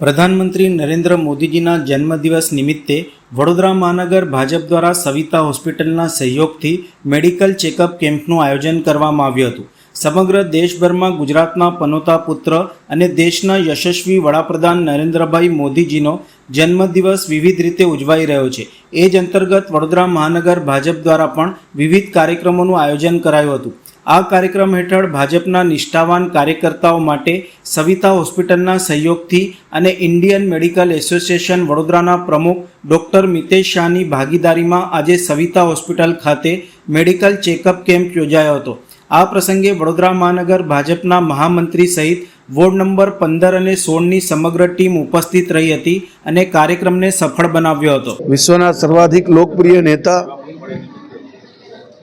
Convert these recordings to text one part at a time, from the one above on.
પ્રધાનમંત્રી નરેન્દ્ર મોદીજીના જન્મદિવસ નિમિત્તે વડોદરા મહાનગર ભાજપ દ્વારા સવિતા હોસ્પિટલના સહયોગથી મેડિકલ ચેકઅપ કેમ્પનું આયોજન કરવામાં આવ્યું હતું. સમગ્ર દેશભરમાં ગુજરાતના પનોતા પુત્ર અને દેશના યશસ્વી વડાપ્રધાન નરેન્દ્રભાઈ મોદીજીનો જન્મદિવસ વિવિધ રીતે ઉજવાઈ રહ્યો છે. એ જ અંતર્ગત વડોદરા મહાનગર ભાજપ દ્વારા પણ વિવિધ કાર્યક્રમોનું આયોજન કરાયું હતું. આ કાર્યક્રમ હેઠળ ભાજપના નિષ્ઠાવાન કાર્યકર્તાઓ માટે સવિતા હોસ્પિટલના સહયોગથી અને ઇન્ડિયન મેડિકલ એસોસિએશન વડોદરાના પ્રમુખ ડૉક્ટર મિતેશ શાહની ભાગીદારીમાં આજે સવિતા હોસ્પિટલ ખાતે મેડિકલ ચેકઅપ કેમ્પ યોજાયો હતો. આ પ્રસંગે વડોદરા મહાનગર ભાજપના મહામંત્રી સહિત વોર્ડ નંબર પંદર અને સોળની સમગ્ર ટીમ ઉપસ્થિત રહી હતી અને કાર્યક્રમને સફળ બનાવ્યો હતો. વિશ્વના સર્વાધિક લોકપ્રિય નેતા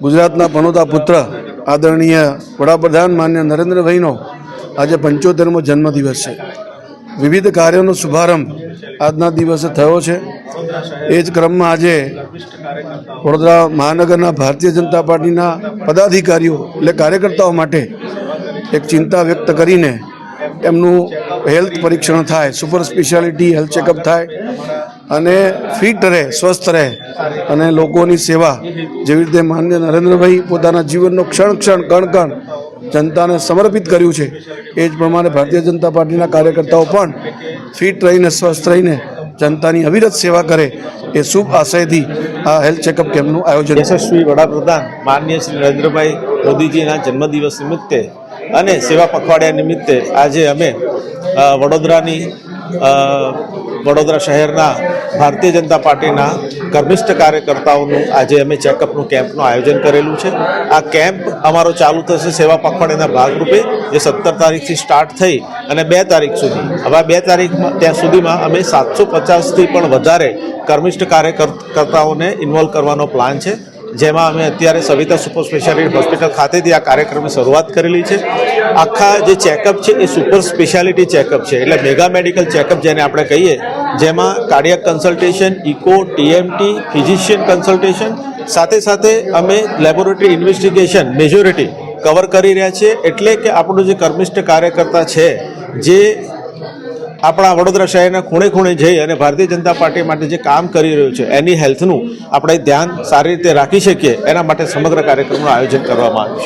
ગુજરાતના ભણોતા પુત્ર આદરણીય વડાપ્રધાન માન્ય નરેન્દ્રભાઈનો આજે પંચોતેરમો જન્મદિવસ છે. વિવિધ કાર્યોનો શુભારંભ આજના દિવસે થયો છે. એ જ ક્રમમાં આજે વડોદરા મહાનગરના ભારતીય જનતા પાર્ટીના પદાધિકારીઓ એટલે કાર્યકર્તાઓ માટે એક ચિંતા વ્યક્ત કરીને એમનું હેલ્થ પરીક્ષણ થાય, સુપર સ્પેશિયાલિટી હેલ્થ ચેકઅપ થાય. અને ફિટ રહે, સ્વસ્થ રહે અને લોકોની સેવા જેવી રીતે માન્ય નરેન્દ્રભાઈ પોતાના જીવનનો ક્ષણ ક્ષણ, કણ કણ જનતાને સમર્પિત કર્યું છે, એ જ પ્રમાણે ભારતીય જનતા પાર્ટીના કાર્યકર્તાઓ પણ ફિટ રહીને, સ્વસ્થ રહીને જનતાની અવિરત સેવા કરે એ શુભ આશયથી આ હેલ્થ ચેકઅપ કેમ્પનું આયોજન યશસ્વી વડાપ્રધાન માનનીય શ્રી નરેન્દ્રભાઈ મોદીજીના જન્મદિવસ નિમિત્તે અને સેવા પખવાડિયા નિમિત્તે આજે અમે વડોદરાની વડોદરા શહેરના ભારતીય જનતા પાર્ટીના કર્મિષ્ઠ કાર્યકર્તાઓનું આજે અમે ચેકઅપનું કેમ્પનું આયોજન કરેલું છે. આ કેમ્પ અમારો ચાલુ થશે સેવા પખવાડિયાના ભાગરૂપે, જે સત્તર તારીખથી સ્ટાર્ટ થઈ અને બે તારીખ સુધી. હવે બે તારીખમાં ત્યાં સુધીમાં અમે સાતસો પચાસથી પણ વધારે કર્મિષ્ઠ કાર્યકર્તાઓને ઇન્વોલ્વ કરવાનો પ્લાન છે. જેમાં અમે અત્યારે સવિતા સુપર સ્પેશિયાલિટી હોસ્પિટલ ખાતેથી આ કાર્યક્રમની શરૂઆત કરેલી છે. આખા જે ચેકઅપ છે એ સુપર સ્પેશિયાલિટી ચેકઅપ છે, એટલે મેગા મેડિકલ ચેકઅપ જેને આપણે કહીએ, જેમાં cardiac consultation, echo TMT physician consultation, સાથે સાથે અમે લેબોરેટરી ઇન્વેસ્ટિગેશન, મેજોરિટી કવર કરી રહ્યા છીએ. એટલે કે આપણું જે કર્મિષ્ઠ કાર્યકર્તા છે, જે આપણા વડોદરા શહેરના ખૂણે ખૂણે જઈ અને ભારતીય જનતા પાર્ટી માટે જે કામ કરી રહ્યું છે, એની હેલ્થનું આપણે ધ્યાન સારી રીતે રાખી શકીએ, એના માટે સમગ્ર કાર્યક્રમનું આયોજન કરવામાં આવ્યું છે.